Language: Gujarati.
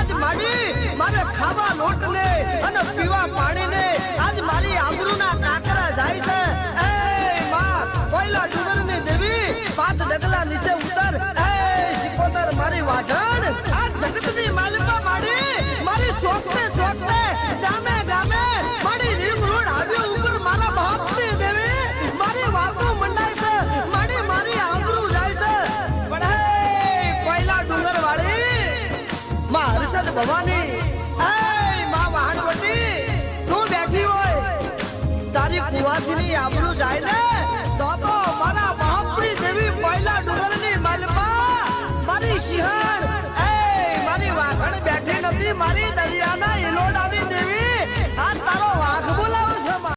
આજ માડી મારે ખાવા લોટ ને અને પીવા પાણી ને આજ મારી આબરૂના કાકરા જાય છે. એ માં, કોયલા ડુંગરની દેવી, પાંચ ડગલા નીચે ઉતર. વાહન ભવાની. માં વાહનવટી તું બેઠી હોય. તારી કુવાસીની આબરૂ જાય ને, તો તો મારા મહાપુરી દેવી પહેલા ડુંગરની મલમાં મારી સિંહણ. એ મારી વાહણ બેઠી નથી, મારી દરિયા